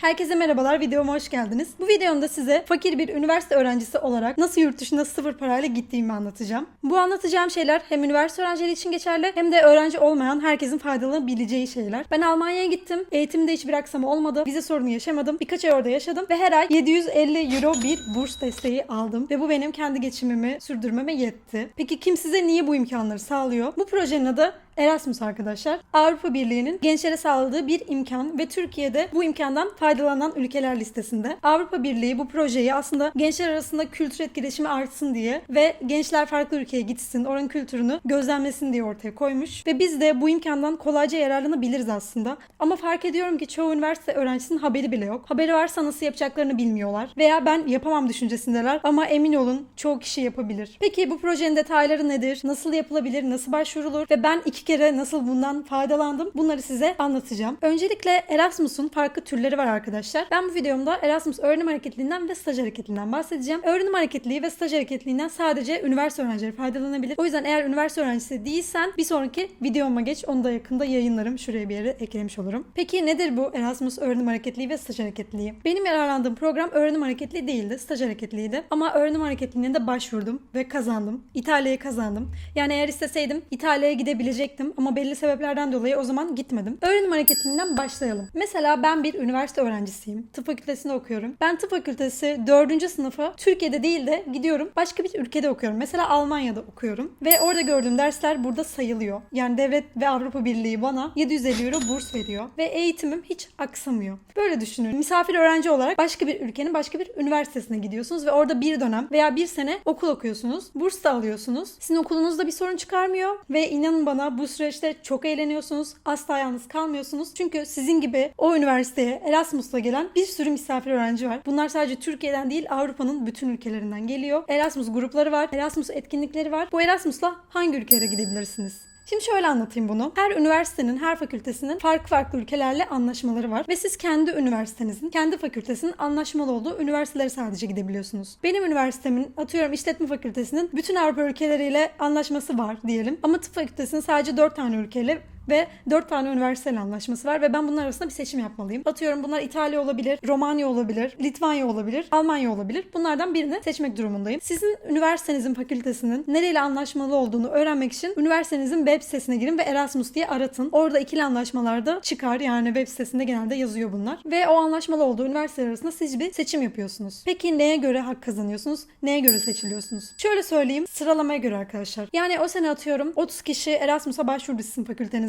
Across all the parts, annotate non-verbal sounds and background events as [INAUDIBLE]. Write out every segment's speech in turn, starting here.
Herkese merhabalar, videoma hoş geldiniz. Bu videomda size fakir bir üniversite öğrencisi olarak nasıl yurt dışına sıfır parayla gittiğimi anlatacağım. Bu anlatacağım şeyler hem üniversite öğrencileri için geçerli hem de öğrenci olmayan herkesin faydalanabileceği şeyler. Ben Almanya'ya gittim. Eğitimde hiçbir aksama olmadı. Vize sorunu yaşamadım. Birkaç ay orada yaşadım ve her ay 750 euro bir burs desteği aldım. Ve bu benim kendi geçimimi sürdürmeme yetti. Peki kim size niye bu imkanları sağlıyor? Bu projenin adı Erasmus arkadaşlar. Avrupa Birliği'nin gençlere sağladığı bir imkan ve Türkiye'de bu imkandan faydalanan ülkeler listesinde. Avrupa Birliği bu projeyi aslında gençler arasında kültür etkileşimi artsın diye ve gençler farklı ülkeye gitsin, oranın kültürünü gözlemlesin diye ortaya koymuş. Ve biz de bu imkandan kolayca yararlanabiliriz aslında. Ama fark ediyorum ki çoğu üniversite öğrencisinin haberi bile yok. Haberi varsa nasıl yapacaklarını bilmiyorlar. Veya ben yapamam düşüncesindeler ama emin olun çoğu kişi yapabilir. Peki bu projenin detayları nedir? Nasıl yapılabilir? Nasıl başvurulur? Ve ben iki kere nasıl bundan faydalandım? Bunları size anlatacağım. Öncelikle Erasmus'un farklı türleri var arkadaşlar. Ben bu videomda Erasmus öğrenim hareketliliğinden ve staj hareketliliğinden bahsedeceğim. Öğrenim hareketliliği ve staj hareketliliğinden sadece üniversite öğrencileri faydalanabilir. O yüzden eğer üniversite öğrencisi değilsen bir sonraki videoma geç. Onu da yakında yayınlarım. Şuraya bir yere eklemiş olurum. Peki nedir bu Erasmus öğrenim hareketliliği ve staj hareketliliği? Benim yararlandığım program öğrenim hareketliliği değildi. Staj hareketliliğiydi. Ama öğrenim hareketliliğine de başvurdum ve kazandım. İtalya'yı kazandım. Yani eğer isteseydim İtalya'ya gidebilecektim ama belli sebeplerden dolayı o zaman gitmedim. Öğrenim hareketliliğinden başlayalım. Mesela ben bir üniversite öğrencisiyim. Tıp fakültesinde okuyorum. Ben tıp fakültesi 4. sınıfa Türkiye'de değil de gidiyorum başka bir ülkede okuyorum. Mesela Almanya'da okuyorum. Ve orada gördüğüm dersler burada sayılıyor. Yani devlet ve Avrupa Birliği bana 750 euro burs veriyor. Ve eğitimim hiç aksamıyor. Böyle düşünün. Misafir öğrenci olarak başka bir ülkenin başka bir üniversitesine gidiyorsunuz ve orada bir dönem veya bir sene okul okuyorsunuz. Burs da alıyorsunuz. Sizin okulunuzda bir sorun çıkarmıyor ve inanın bana bu süreçte çok eğleniyorsunuz. Asla yalnız kalmıyorsunuz. Çünkü sizin gibi o üniversiteye Erasmus'la gelen bir sürü misafir öğrenci var. Bunlar sadece Türkiye'den değil Avrupa'nın bütün ülkelerinden geliyor. Erasmus grupları var. Erasmus etkinlikleri var. Bu Erasmus'la hangi ülkelere gidebilirsiniz? Şimdi şöyle anlatayım bunu. Her üniversitenin, her fakültesinin farklı farklı ülkelerle anlaşmaları var. Ve siz kendi üniversitenizin, kendi fakültesinin anlaşmalı olduğu üniversitelere sadece gidebiliyorsunuz. Benim üniversitemin, atıyorum işletme fakültesinin bütün Avrupa ülkeleriyle anlaşması var diyelim. Ama tıp fakültesinin sadece 4 tane ülkeyle ve 4 tane üniversiteyle anlaşması var ve ben bunlar arasında bir seçim yapmalıyım. Atıyorum bunlar İtalya olabilir, Romanya olabilir, Litvanya olabilir, Almanya olabilir. Bunlardan birini seçmek durumundayım. Sizin üniversitenizin fakültesinin nereyle anlaşmalı olduğunu öğrenmek için üniversitenizin web sitesine girin ve Erasmus diye aratın. Orada ikili anlaşmalarda çıkar yani web sitesinde genelde yazıyor bunlar. Ve o anlaşmalı olduğu üniversiteler arasında siz bir seçim yapıyorsunuz. Peki neye göre hak kazanıyorsunuz? Neye göre seçiliyorsunuz? Şöyle söyleyeyim sıralamaya göre arkadaşlar. Yani o sene atıyorum 30 kişi Erasmus'a başvurdu sizin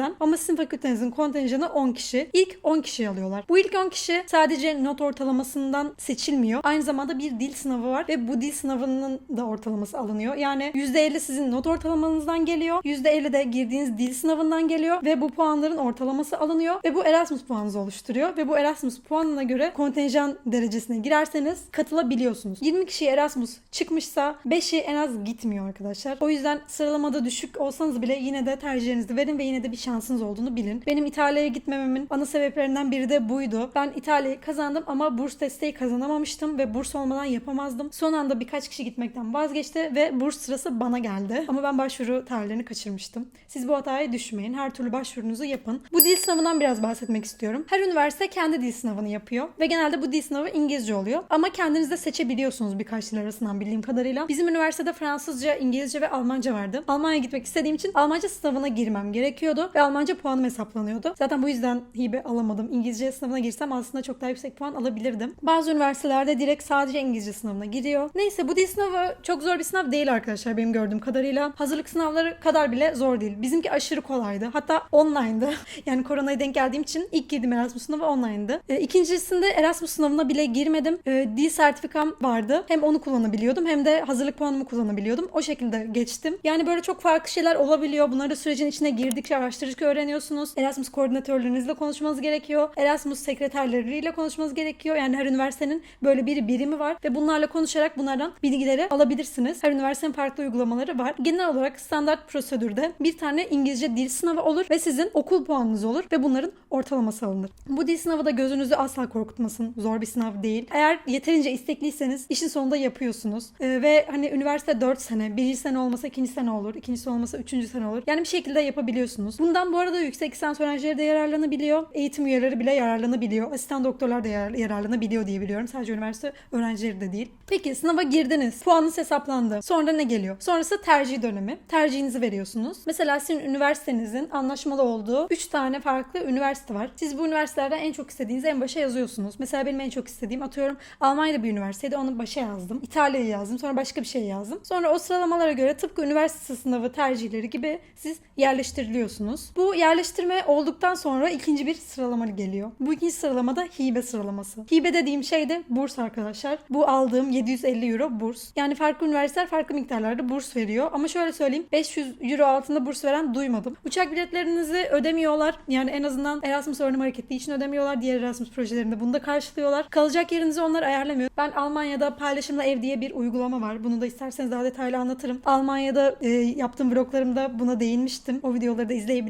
fakültenizden ama sizin fakültenizin kontenjanı 10 kişi. İlk 10 kişiyi alıyorlar. Bu ilk 10 kişi sadece not ortalamasından seçilmiyor. Aynı zamanda bir dil sınavı var ve bu dil sınavının da ortalaması alınıyor. Yani %50 sizin not ortalamanızdan geliyor. %50 de girdiğiniz dil sınavından geliyor ve bu puanların ortalaması alınıyor ve bu Erasmus puanınızı oluşturuyor ve bu Erasmus puanına göre kontenjan derecesine girerseniz katılabiliyorsunuz. 20 kişi Erasmus çıkmışsa 5'i en az gitmiyor arkadaşlar. O yüzden sıralamada düşük olsanız bile yine de tercihlerinizi verin ve yine de bir şansınız olduğunu bilin. Benim İtalya'ya gitmememin ana sebeplerinden biri de buydu. Ben İtalya'yı kazandım ama burs desteği kazanamamıştım ve burs olmadan yapamazdım. Son anda birkaç kişi gitmekten vazgeçti ve burs sırası bana geldi. Ama ben başvuru tarihlerini kaçırmıştım. Siz bu hataya düşmeyin. Her türlü başvurunuzu yapın. Bu dil sınavından biraz bahsetmek istiyorum. Her üniversite kendi dil sınavını yapıyor ve genelde bu dil sınavı İngilizce oluyor. Ama kendiniz de seçebiliyorsunuz birkaç dil arasından bildiğim kadarıyla. Bizim üniversitede Fransızca, İngilizce ve Almanca vardı. Almanya'ya gitmek istediğim için Almanca sınavına girmem gerekiyordu ve Almanca puanım hesaplanıyordu. Zaten bu yüzden hibe alamadım. İngilizce sınavına girsem aslında çok daha yüksek puan alabilirdim. Bazı üniversitelerde direkt sadece İngilizce sınavına giriyor. Neyse bu dil sınavı çok zor bir sınav değil arkadaşlar benim gördüğüm kadarıyla. Hazırlık sınavları kadar bile zor değil. Bizimki aşırı kolaydı. Hatta online'dı. [LAUGHS] yani koronaya denk geldiğim için ilk girdim Erasmus sınavı online'dı. E, ikincisinde Erasmus sınavına bile girmedim. E, dil sertifikam vardı. Hem onu kullanabiliyordum hem de hazırlık puanımı kullanabiliyordum. O şekilde geçtim. Yani böyle çok farklı şeyler olabiliyor. Bunları sürecin içine girdikçe araştırdıkça öğreniyorsunuz. Erasmus koordinatörlerinizle konuşmanız gerekiyor. Erasmus sekreterleriyle konuşmanız gerekiyor. Yani her üniversitenin böyle bir birimi var ve bunlarla konuşarak bunlardan bilgileri alabilirsiniz. Her üniversitenin farklı uygulamaları var. Genel olarak standart prosedürde bir tane İngilizce dil sınavı olur ve sizin okul puanınız olur ve bunların ortalaması alınır. Bu dil sınavı da gözünüzü asla korkutmasın. Zor bir sınav değil. Eğer yeterince istekliyseniz işin sonunda yapıyorsunuz. Ee, ve hani üniversite 4 sene, birinci sene olmasa ikinci sene olur, ikincisi olmasa üçüncü sene olur. Yani bir şekilde yapabiliyorsunuz. Bunun Bundan bu arada yüksek lisans öğrencileri de yararlanabiliyor. Eğitim üyeleri bile yararlanabiliyor. Asistan doktorlar da yarar- yararlanabiliyor diye biliyorum. Sadece üniversite öğrencileri de değil. Peki sınava girdiniz. Puanınız hesaplandı. Sonra ne geliyor? Sonrası tercih dönemi. Tercihinizi veriyorsunuz. Mesela sizin üniversitenizin anlaşmalı olduğu 3 tane farklı üniversite var. Siz bu üniversitelerden en çok istediğinizi en başa yazıyorsunuz. Mesela benim en çok istediğim atıyorum Almanya'da bir üniversiteydi. Onu başa yazdım. İtalya'yı yazdım. Sonra başka bir şey yazdım. Sonra o sıralamalara göre tıpkı üniversite sınavı tercihleri gibi siz yerleştiriliyorsunuz. Bu yerleştirme olduktan sonra ikinci bir sıralama geliyor. Bu ikinci sıralamada hibe sıralaması. Hibe dediğim şey de burs arkadaşlar. Bu aldığım 750 euro burs. Yani farklı üniversiteler farklı miktarlarda burs veriyor. Ama şöyle söyleyeyim 500 euro altında burs veren duymadım. Uçak biletlerinizi ödemiyorlar. Yani en azından Erasmus öğrenim hareketli için ödemiyorlar. Diğer Erasmus projelerinde bunu da karşılıyorlar. Kalacak yerinizi onlar ayarlamıyor. Ben Almanya'da paylaşımla ev diye bir uygulama var. Bunu da isterseniz daha detaylı anlatırım. Almanya'da e, yaptığım vloglarımda buna değinmiştim. O videoları da izleyebilirsiniz.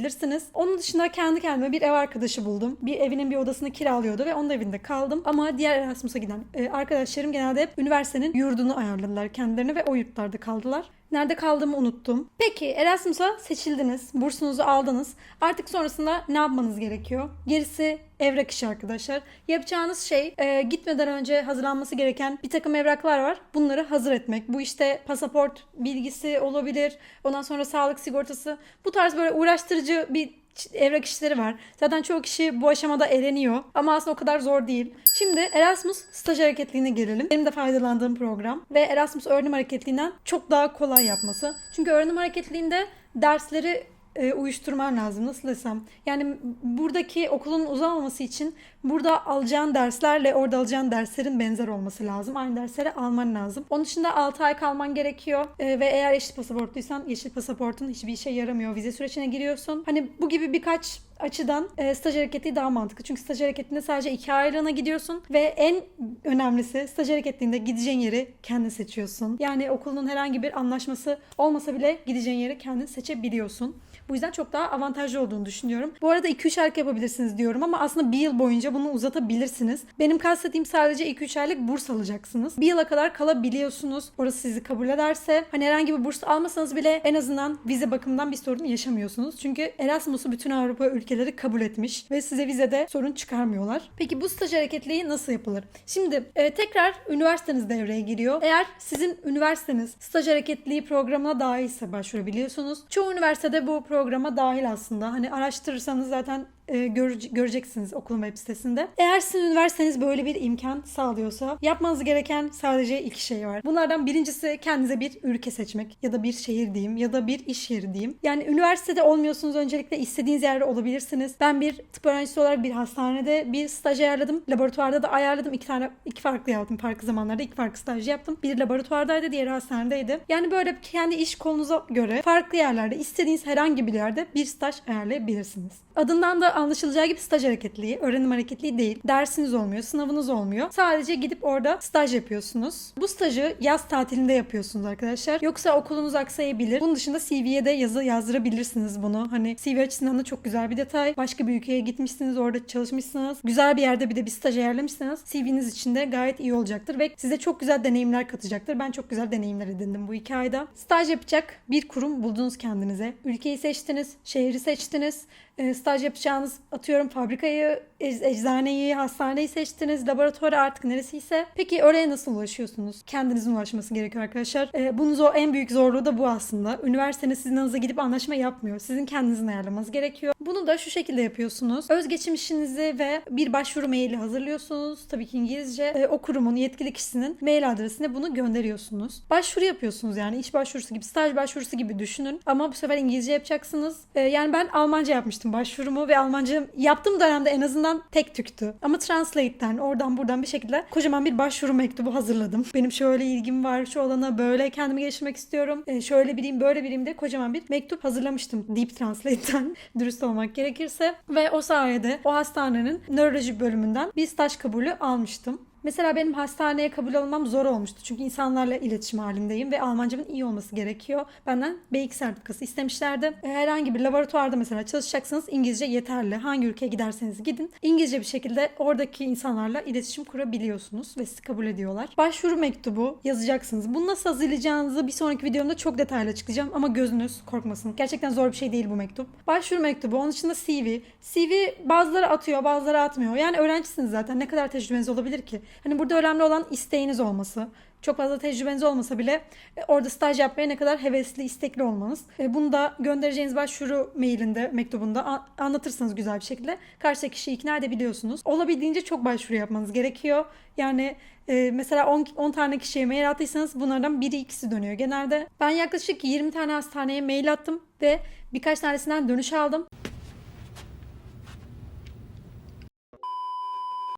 Onun dışında kendi kendime bir ev arkadaşı buldum. Bir evinin bir odasını kiralıyordu ve onun evinde kaldım. Ama diğer Erasmus'a giden e, arkadaşlarım genelde hep üniversitenin yurdunu ayarladılar kendilerine ve o yurtlarda kaldılar. Nerede kaldığımı unuttum. Peki Erasmus'a seçildiniz. Bursunuzu aldınız. Artık sonrasında ne yapmanız gerekiyor? Gerisi evrak işi arkadaşlar. Yapacağınız şey e, gitmeden önce hazırlanması gereken bir takım evraklar var. Bunları hazır etmek. Bu işte pasaport bilgisi olabilir. Ondan sonra sağlık sigortası. Bu tarz böyle uğraştırıcı bir evrak işleri var. Zaten çoğu kişi bu aşamada eleniyor. Ama aslında o kadar zor değil. Şimdi Erasmus staj hareketliğine gelelim. Benim de faydalandığım program. Ve Erasmus öğrenim hareketliğinden çok daha kolay yapması. Çünkü öğrenim hareketliğinde dersleri e, uyuşturman lazım. Nasıl desem? Yani buradaki okulun uzamaması için burada alacağın derslerle orada alacağın derslerin benzer olması lazım. Aynı dersleri alman lazım. Onun dışında 6 ay kalman gerekiyor. E, ve eğer yeşil pasaportluysan yeşil pasaportun hiçbir işe yaramıyor. Vize sürecine giriyorsun. Hani bu gibi birkaç açıdan e, staj hareketliği daha mantıklı. Çünkü staj hareketliğinde sadece iki aylığına gidiyorsun ve en önemlisi staj hareketliğinde gideceğin yeri kendin seçiyorsun. Yani okulun herhangi bir anlaşması olmasa bile gideceğin yeri kendin seçebiliyorsun. Bu yüzden çok daha avantajlı olduğunu düşünüyorum. Bu arada 2-3 aylık yapabilirsiniz diyorum ama aslında bir yıl boyunca bunu uzatabilirsiniz. Benim kastettiğim sadece 2-3 aylık burs alacaksınız. Bir yıla kadar kalabiliyorsunuz. Orası sizi kabul ederse. Hani herhangi bir burs almasanız bile en azından vize bakımından bir sorun yaşamıyorsunuz. Çünkü Erasmus'u bütün Avrupa ülkeleri kabul etmiş ve size vizede sorun çıkarmıyorlar. Peki bu staj hareketliği nasıl yapılır? Şimdi e, tekrar üniversiteniz devreye giriyor. Eğer sizin üniversiteniz staj hareketliği programına dahilse başvurabiliyorsunuz. Çoğu üniversitede bu programa dahil aslında. Hani araştırırsanız zaten e, görece- göreceksiniz okulun web sitesinde. Eğer sizin üniversiteniz böyle bir imkan sağlıyorsa yapmanız gereken sadece iki şey var. Bunlardan birincisi kendinize bir ülke seçmek ya da bir şehir diyeyim ya da bir iş yeri diyeyim. Yani üniversitede olmuyorsunuz öncelikle istediğiniz yerde olabilirsiniz. Ben bir tıp öğrencisi olarak bir hastanede bir staj ayarladım. Laboratuvarda da ayarladım. İki tane iki farklı yaptım. Farklı zamanlarda iki farklı staj yaptım. Biri laboratuvardaydı, diğeri hastanedeydi. Yani böyle kendi iş kolunuza göre farklı yerlerde istediğiniz herhangi bir yerde bir staj ayarlayabilirsiniz. Adından da anlaşılacağı gibi staj hareketliği, öğrenim hareketliği değil. Dersiniz olmuyor, sınavınız olmuyor. Sadece gidip orada staj yapıyorsunuz. Bu stajı yaz tatilinde yapıyorsunuz arkadaşlar. Yoksa okulunuz aksayabilir. Bunun dışında CV'ye de yazı yazdırabilirsiniz bunu. Hani CV açısından da çok güzel bir detay. Başka bir ülkeye gitmişsiniz, orada çalışmışsınız. Güzel bir yerde bir de bir staj ayarlamışsınız. CV'niz için de gayet iyi olacaktır ve size çok güzel deneyimler katacaktır. Ben çok güzel deneyimler edindim bu iki ayda. Staj yapacak bir kurum buldunuz kendinize. Ülkeyi seçtiniz, şehri seçtiniz. E, staj yapacağınız atıyorum fabrikayı, ec- eczaneyi, hastaneyi seçtiniz, laboratuvarı artık neresiyse. Peki oraya nasıl ulaşıyorsunuz? Kendinizin ulaşması gerekiyor arkadaşlar. E, bunun zor, en büyük zorluğu da bu aslında. Üniversiteniz sizin yanınıza gidip anlaşma yapmıyor. Sizin kendinizin ayarlamanız gerekiyor. Bunu da şu şekilde yapıyorsunuz. Özgeçim işinizi ve bir başvuru maili hazırlıyorsunuz. Tabii ki İngilizce. E, o kurumun yetkili kişisinin mail adresine bunu gönderiyorsunuz. Başvuru yapıyorsunuz yani iş başvurusu gibi, staj başvurusu gibi düşünün. Ama bu sefer İngilizce yapacaksınız. E, yani ben Almanca yapmıştım başvurumu ve Almanca yaptığım dönemde en azından tek tüktü. Ama Translate'den oradan buradan bir şekilde kocaman bir başvuru mektubu hazırladım. Benim şöyle ilgim var, şu alana böyle kendimi geliştirmek istiyorum. E, şöyle biriyim, böyle biriyim de kocaman bir mektup hazırlamıştım Deep Translate'den [LAUGHS] dürüst olmak gerekirse. Ve o sayede o hastanenin nöroloji bölümünden bir staj kabulü almıştım. Mesela benim hastaneye kabul alınmam zor olmuştu. Çünkü insanlarla iletişim halindeyim ve Almancamın iyi olması gerekiyor. Benden B2 sertifikası istemişlerdi. E, Herhangi bir laboratuvarda mesela çalışacaksanız İngilizce yeterli. Hangi ülkeye giderseniz gidin. İngilizce bir şekilde oradaki insanlarla iletişim kurabiliyorsunuz ve sizi kabul ediyorlar. Başvuru mektubu yazacaksınız. Bunu nasıl hazırlayacağınızı bir sonraki videomda çok detaylı açıklayacağım ama gözünüz korkmasın. Gerçekten zor bir şey değil bu mektup. Başvuru mektubu, onun dışında CV. CV bazıları atıyor, bazıları atmıyor. Yani öğrencisiniz zaten. Ne kadar tecrübeniz olabilir ki? Hani burada önemli olan isteğiniz olması. Çok fazla tecrübeniz olmasa bile e, orada staj yapmaya ne kadar hevesli, istekli olmanız. E, Bunu da göndereceğiniz başvuru mailinde, mektubunda a- anlatırsanız güzel bir şekilde karşıdaki kişiyi ikna edebiliyorsunuz. Olabildiğince çok başvuru yapmanız gerekiyor. Yani e, mesela 10, 10 tane kişiye mail attıysanız bunlardan biri ikisi dönüyor genelde. Ben yaklaşık 20 tane hastaneye mail attım ve birkaç tanesinden dönüş aldım.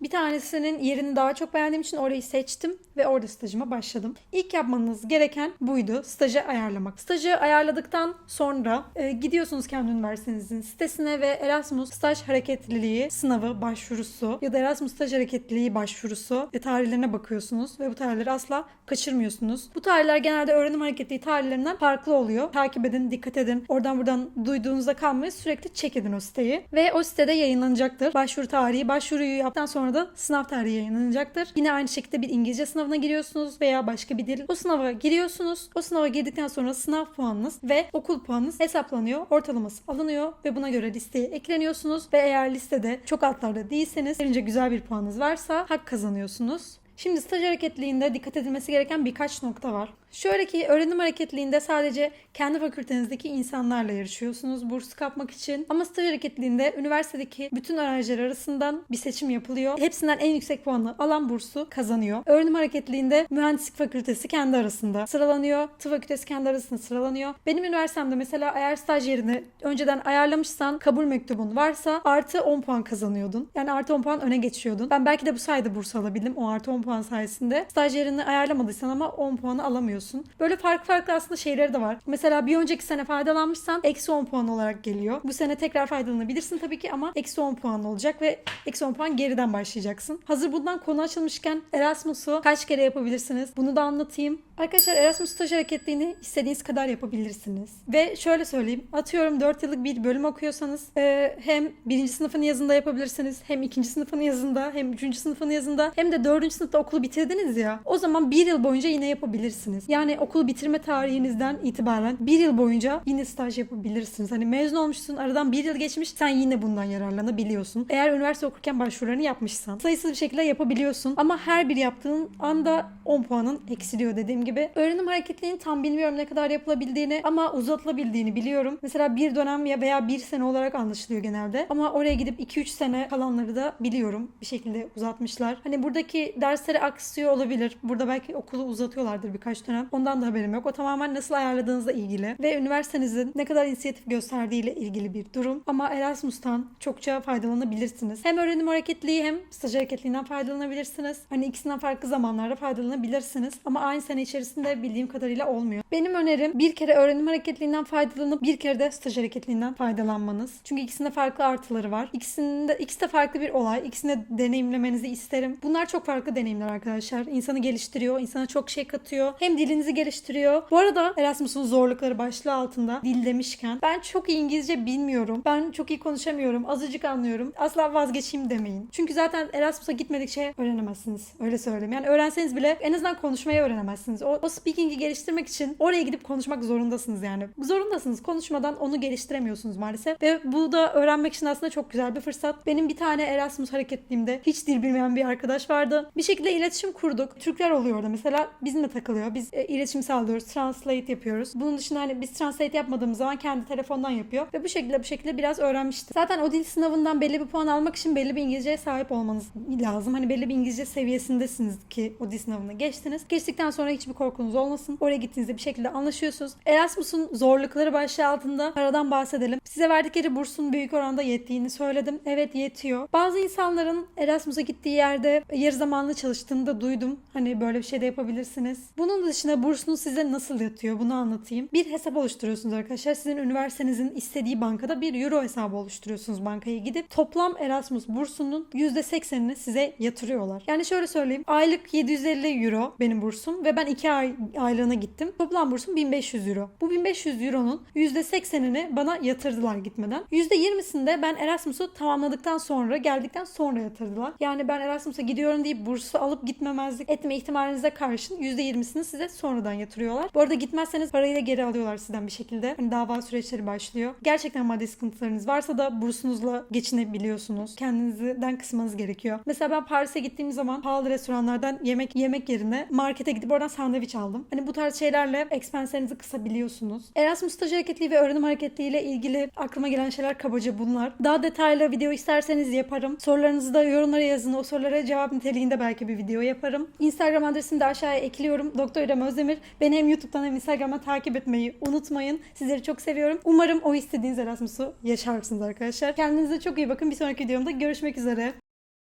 Bir tanesinin yerini daha çok beğendiğim için orayı seçtim ve orada stajıma başladım. İlk yapmanız gereken buydu. Stajı ayarlamak. Stajı ayarladıktan sonra e, gidiyorsunuz kendi üniversitenizin sitesine ve Erasmus staj hareketliliği sınavı başvurusu ya da Erasmus staj hareketliliği başvurusu ve tarihlerine bakıyorsunuz ve bu tarihleri asla kaçırmıyorsunuz. Bu tarihler genelde öğrenim hareketliliği tarihlerinden farklı oluyor. Takip edin, dikkat edin. Oradan buradan duyduğunuzda kalmayın. Sürekli check edin o siteyi. Ve o sitede yayınlanacaktır. Başvuru tarihi, başvuruyu yaptıktan sonra da sınav tarihi yayınlanacaktır. Yine aynı şekilde bir İngilizce sınavına giriyorsunuz veya başka bir dil. O sınava giriyorsunuz. O sınava girdikten sonra sınav puanınız ve okul puanınız hesaplanıyor. Ortalaması alınıyor ve buna göre listeye ekleniyorsunuz. Ve eğer listede çok altlarda değilseniz, yeterince güzel bir puanınız varsa hak kazanıyorsunuz. Şimdi staj hareketliliğinde dikkat edilmesi gereken birkaç nokta var. Şöyle ki öğrenim hareketliliğinde sadece kendi fakültenizdeki insanlarla yarışıyorsunuz burs kapmak için. Ama staj hareketliliğinde üniversitedeki bütün öğrenciler arasından bir seçim yapılıyor. Hepsinden en yüksek puanı alan bursu kazanıyor. Öğrenim hareketliliğinde mühendislik fakültesi kendi arasında sıralanıyor. Tıp fakültesi kendi arasında sıralanıyor. Benim üniversitemde mesela eğer staj yerini önceden ayarlamışsan kabul mektubun varsa artı 10 puan kazanıyordun. Yani artı 10 puan öne geçiyordun. Ben belki de bu sayede burs alabildim o artı 10 puan sayesinde. Staj yerini ayarlamadıysan ama 10 puanı alamıyorsun. Böyle farklı farklı aslında şeyleri de var. Mesela bir önceki sene faydalanmışsan eksi 10 puan olarak geliyor. Bu sene tekrar faydalanabilirsin tabii ki ama eksi 10 puan olacak ve eksi 10 puan geriden başlayacaksın. Hazır bundan konu açılmışken Erasmus'u kaç kere yapabilirsiniz? Bunu da anlatayım. Arkadaşlar Erasmus staj hareketliliğini istediğiniz kadar yapabilirsiniz. Ve şöyle söyleyeyim. Atıyorum 4 yıllık bir bölüm okuyorsanız e, hem birinci sınıfın yazında yapabilirsiniz. Hem ikinci sınıfın yazında hem üçüncü sınıfın yazında hem de dördüncü sınıfta okulu bitirdiniz ya. O zaman bir yıl boyunca yine yapabilirsiniz. Yani okul bitirme tarihinizden itibaren bir yıl boyunca yine staj yapabilirsiniz. Hani mezun olmuşsun aradan bir yıl geçmiş sen yine bundan yararlanabiliyorsun. Eğer üniversite okurken başvurularını yapmışsan sayısız bir şekilde yapabiliyorsun. Ama her bir yaptığın anda 10 puanın eksiliyor dediğim gibi. Öğrenim hareketliliğini tam bilmiyorum ne kadar yapılabildiğini ama uzatılabildiğini biliyorum. Mesela bir dönem ya veya bir sene olarak anlaşılıyor genelde. Ama oraya gidip 2-3 sene kalanları da biliyorum. Bir şekilde uzatmışlar. Hani buradaki dersleri aksıyor olabilir. Burada belki okulu uzatıyorlardır birkaç dönem. Ondan da haberim yok. O tamamen nasıl ayarladığınızla ilgili ve üniversitenizin ne kadar inisiyatif gösterdiğiyle ilgili bir durum. Ama Erasmus'tan çokça faydalanabilirsiniz. Hem öğrenim hareketliliği hem staj hareketliliğinden faydalanabilirsiniz. Hani ikisinden farklı zamanlarda faydalanabilirsiniz. Ama aynı sene içerisinde bildiğim kadarıyla olmuyor. Benim önerim bir kere öğrenim hareketliliğinden faydalanıp bir kere de staj hareketliliğinden faydalanmanız. Çünkü ikisinde farklı artıları var. İkisinde ikisi de farklı bir olay. İkisini de deneyimlemenizi isterim. Bunlar çok farklı deneyimler arkadaşlar. İnsanı geliştiriyor, insana çok şey katıyor. Hem dilinizi geliştiriyor. Bu arada Erasmus'un zorlukları başlığı altında dil demişken ben çok iyi İngilizce bilmiyorum. Ben çok iyi konuşamıyorum. Azıcık anlıyorum. Asla vazgeçeyim demeyin. Çünkü zaten Erasmus'a gitmedikçe öğrenemezsiniz. Öyle söyleyeyim. Yani öğrenseniz bile en azından konuşmayı öğrenemezsiniz. O, o speaking'i geliştirmek için oraya gidip konuşmak zorundasınız yani. Zorundasınız. Konuşmadan onu geliştiremiyorsunuz maalesef. Ve bu da öğrenmek için aslında çok güzel bir fırsat. Benim bir tane Erasmus hareketliliğimde hiç dil bilmeyen bir arkadaş vardı. Bir şekilde iletişim kurduk. Türkler oluyor orada mesela. Bizimle takılıyor. Biz e, iletişim sağlıyoruz. Translate yapıyoruz. Bunun dışında hani biz translate yapmadığımız zaman kendi telefondan yapıyor. Ve bu şekilde bu şekilde biraz öğrenmişti. Zaten o dil sınavından belli bir puan almak için belli bir İngilizceye sahip olmanız lazım. Hani belli bir İngilizce seviyesindesiniz ki o dil sınavına geçtiniz. Geçtikten sonra hiçbir korkunuz olmasın. Oraya gittiğinizde bir şekilde anlaşıyorsunuz. Erasmus'un zorlukları başlığı altında paradan bahsedelim. Size verdikleri bursun büyük oranda yettiğini söyledim. Evet yetiyor. Bazı insanların Erasmus'a gittiği yerde yarı zamanlı çalıştığını da duydum. Hani böyle bir şey de yapabilirsiniz. Bunun dışında dışında bursunuz size nasıl yatıyor bunu anlatayım. Bir hesap oluşturuyorsunuz arkadaşlar. Sizin üniversitenizin istediği bankada bir euro hesabı oluşturuyorsunuz bankaya gidip. Toplam Erasmus bursunun %80'ini size yatırıyorlar. Yani şöyle söyleyeyim. Aylık 750 euro benim bursum ve ben 2 ay aylığına gittim. Toplam bursum 1500 euro. Bu 1500 euronun %80'ini bana yatırdılar gitmeden. %20'sinde ben Erasmus'u tamamladıktan sonra geldikten sonra yatırdılar. Yani ben Erasmus'a gidiyorum deyip bursu alıp gitmemezlik etme ihtimalinize karşın %20'sini size sonradan yatırıyorlar. Bu arada gitmezseniz parayı da geri alıyorlar sizden bir şekilde. Hani dava süreçleri başlıyor. Gerçekten maddi sıkıntılarınız varsa da bursunuzla geçinebiliyorsunuz. Kendinizden kısmanız gerekiyor. Mesela ben Paris'e gittiğim zaman pahalı restoranlardan yemek yemek yerine markete gidip oradan sandviç aldım. Hani bu tarz şeylerle expense'lerinizi kısabiliyorsunuz. Erasmus staj hareketliği ve öğrenim hareketliği ile ilgili aklıma gelen şeyler kabaca bunlar. Daha detaylı video isterseniz yaparım. Sorularınızı da yorumlara yazın. O sorulara cevap niteliğinde belki bir video yaparım. Instagram adresimi de aşağıya ekliyorum. Doktor İrem Özdemir. Beni hem YouTube'dan hem Instagram'dan takip etmeyi unutmayın. Sizleri çok seviyorum. Umarım o istediğiniz Erasmus'u yaşarsınız arkadaşlar. Kendinize çok iyi bakın. Bir sonraki videomda görüşmek üzere.